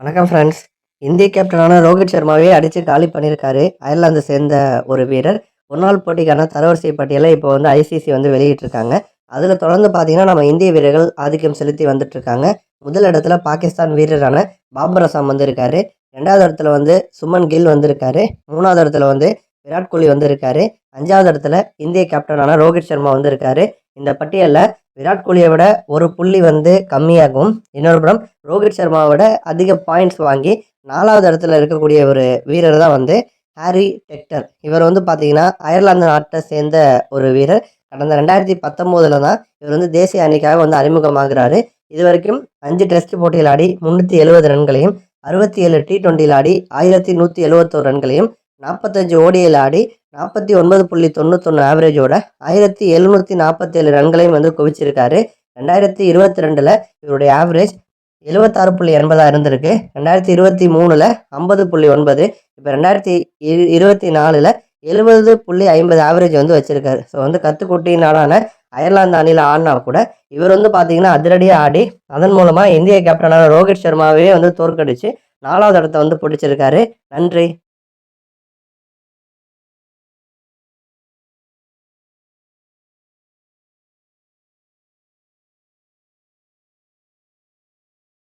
வணக்கம் ஃப்ரெண்ட்ஸ் இந்திய கேப்டனான ரோஹித் சர்மாவே அடித்து காலி பண்ணியிருக்காரு அயர்லாந்து சேர்ந்த ஒரு வீரர். ஒரு நாள் போட்டிக்கான தரவரிசை பட்டியலை இப்போ வந்து ஐசிசி வந்து வெளியிட்டிருக்காங்க. அதில் தொடர்ந்து பார்த்தீங்கன்னா நம்ம இந்திய வீரர்கள் ஆதிக்கம் செலுத்தி வந்துட்டுருக்காங்க. முதல் இடத்துல பாகிஸ்தான் வீரரான பாபர் அசாம் வந்திருக்காரு. ரெண்டாவது இடத்துல வந்து சுமன் கில் வந்திருக்காரு. மூணாவது இடத்துல வந்து விராட் கோலி வந்திருக்காரு. அஞ்சாவது இடத்துல இந்திய கேப்டனான ரோஹித் சர்மா வந்திருக்காரு. இந்த பட்டியலில் விராட் கோலியை விட ஒரு புள்ளி வந்து கம்மியாகவும் இன்னொரு படம் ரோஹித் விட அதிக பாயிண்ட்ஸ் வாங்கி நாலாவது இடத்துல இருக்கக்கூடிய ஒரு வீரர் தான் வந்து ஹாரி டெக்டர். இவர் வந்து பார்த்தீங்கன்னா அயர்லாந்து நாட்டை சேர்ந்த ஒரு வீரர். கடந்த ரெண்டாயிரத்தி பத்தொம்போதில் தான் இவர் வந்து தேசிய அணிக்காக வந்து அறிமுகமாகிறாரு. இது வரைக்கும் அஞ்சு டெஸ்ட் போட்டியில் ஆடி முந்நூற்றி எழுபது ரன்களையும் அறுபத்தி ஏழு டி டுவெண்ட்டியில் ஆடி ஆயிரத்தி நூற்றி எழுபத்தோரு ரன்களையும் நாற்பத்தஞ்சு ஓடியில் ஆடி நாற்பத்தி ஒன்பது புள்ளி தொண்ணூத்தொன்று ஆவரேஜோட ஆயிரத்தி எழுநூற்றி நாற்பத்தேழு ரன்களையும் வந்து குவிச்சிருக்காரு. ரெண்டாயிரத்தி இருபத்தி ரெண்டில் இவருடைய ஆவரேஜ் எழுபத்தாறு புள்ளி எண்பதாக இருந்திருக்கு. ரெண்டாயிரத்தி இருபத்தி மூணில் ஐம்பது புள்ளி ஒன்பது இப்போ ரெண்டாயிரத்தி இரு இருபத்தி நாலில் எழுபது புள்ளி ஐம்பது ஆவரேஜ் வந்து வச்சுருக்காரு. ஸோ வந்து கத்துக்குட்டி நாடான அயர்லாந்து அணியில் ஆடினா கூட இவர் வந்து பார்த்தீங்கன்னா அதிரடியாக ஆடி அதன் மூலமாக இந்திய கேப்டனான ரோஹித் சர்மாவே வந்து தோற்கடிச்சு நாலாவது இடத்த வந்து பிடிச்சிருக்காரு. நன்றி.